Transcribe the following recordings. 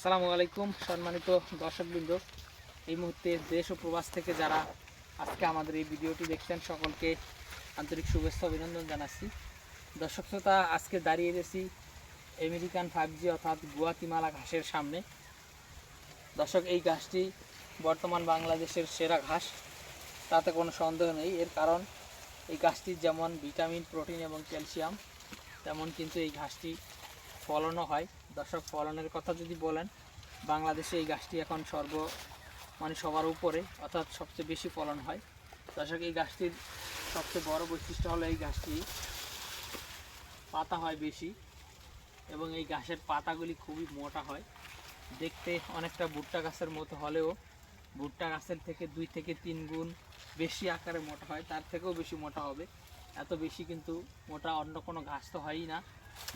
আসসালামু আলাইকুম, সম্মানিত দর্শকবৃন্দ। এই মুহূর্তে দেশ ও প্রবাস থেকে যারা আজকে আমাদের এই ভিডিওটি দেখছেন, সকলকে আন্তরিক শুভেচ্ছা অভিনন্দন জানাচ্ছি। দর্শক শ্রোতা, আজকে দাঁড়িয়ে গেছি আমেরিকান ফাইভ জি অর্থাৎ গুয়াতিমালা ঘাসের সামনে। দর্শক, এই ঘাসটি বর্তমান বাংলাদেশের সেরা ঘাস, তাতে কোনো সন্দেহ নেই। এর কারণ, এই ঘাসটির যেমন ভিটামিন, প্রোটিন এবং ক্যালসিয়াম, তেমন কিন্তু এই ঘাসটি ফলনও হয়। দর্শক, ফলনের কথা যদি বলেন, বাংলাদেশে এই গাছটি এখন সর্ব মানে সবার উপরে অর্থাৎ সবচেয়ে বেশি ফলন হয়। দর্শক, এই গাছটির সবচেয়ে বড় বৈশিষ্ট্য হলো এই গাছটি পাতা হয় বেশি এবং এই গাছের পাতাগুলি খুবই মোটা হয়। দেখতে অনেকটা ভুট্টা গাছের মতো হলেও ভুট্টা গাছের থেকে দুই থেকে তিন গুণ বেশি আকারে মোটা হয়, তার থেকেও বেশি মোটা হবে। এত বেশি কিন্তু মোটা অন্য কোনো ঘাস তো হয়ই না।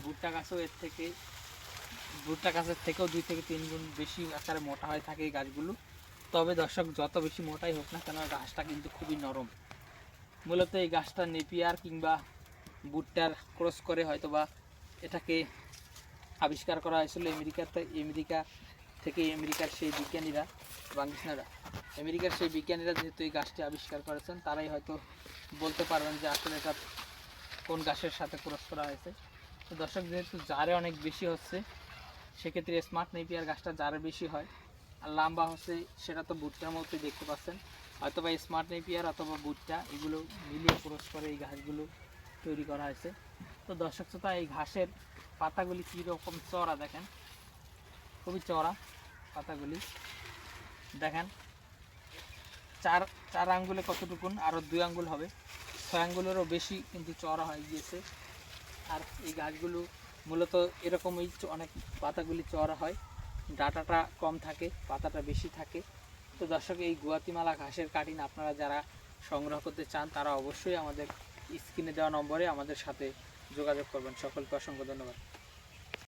ভুট্টা গাছও এর থেকে, ভুট্টা গাছের থেকেও দুই থেকে তিন গুণ বেশি আকারে মোটা হয়ে থাকে এই গাছগুলো। তবে দর্শক, যত বেশি মোটাই হোক না কেন গাছটা কিন্তু খুবই নরম। মূলত এই গাছটা নেপিয়ার কিংবা ভুট্টার ক্রস করে হয়তো বা এটাকে আবিষ্কার করা হয়েছিল আমেরিকাতে, আমেরিকা থেকে আমেরিকার সেই বিজ্ঞানীরা বাংলাদেশনারা আমেরিকার সেই বিজ্ঞানীরা যেহেতু এই গাছটি আবিষ্কার করেছেন, তারাই হয়তো বলতে পারবেন যে আসলে এটা কোন গাছের সাথে ক্রস করা হয়েছে। তো দর্শক, যেহেতু জারে অনেক বেশি হচ্ছে, সেক্ষেত্রে স্মার্ট নেপিয়ার গাছটা জারে বেশি হয়। আর লম্বা হচ্ছে, সেটা তো ভুট্টার মধ্যে দেখতে পাচ্ছেন। হয়তো বা স্মার্ট নেপিয়ার অথবা ভুট্টা, এগুলো মিলিয়ে ক্রস করে এই ঘাসগুলো তৈরি করা হয়েছে। তো দর্শক, শ্রোতা, এই ঘাসের পাতাগুলি কীরকম চড়া দেখেন? খুবই চড়া পাতাগুলি। দেখেন, চার চার আঙ্গুলে কতটুকুন? আরও দুই আঙ্গুল হবে। ছয় আঙ্গুলেরও বেশি কিন্তু চড়া হয়ে গিয়েছে। আর এই গাছগুলো মূলত এরকমই অনেক পাতাগুলি চড়া হয়। ডাটাটা কম থাকে, পাতাটা বেশি থাকে। তো দর্শক, এই গুয়াতিমালা ঘাসের কাটিং আপনারা যারা সংগ্রহ করতে চান, তারা অবশ্যই আমাদের স্ক্রিনে দেওয়া নম্বরে আমাদের সাথে যোগাযোগ করবেন। সকলকে অসংখ্য ধন্যবাদ।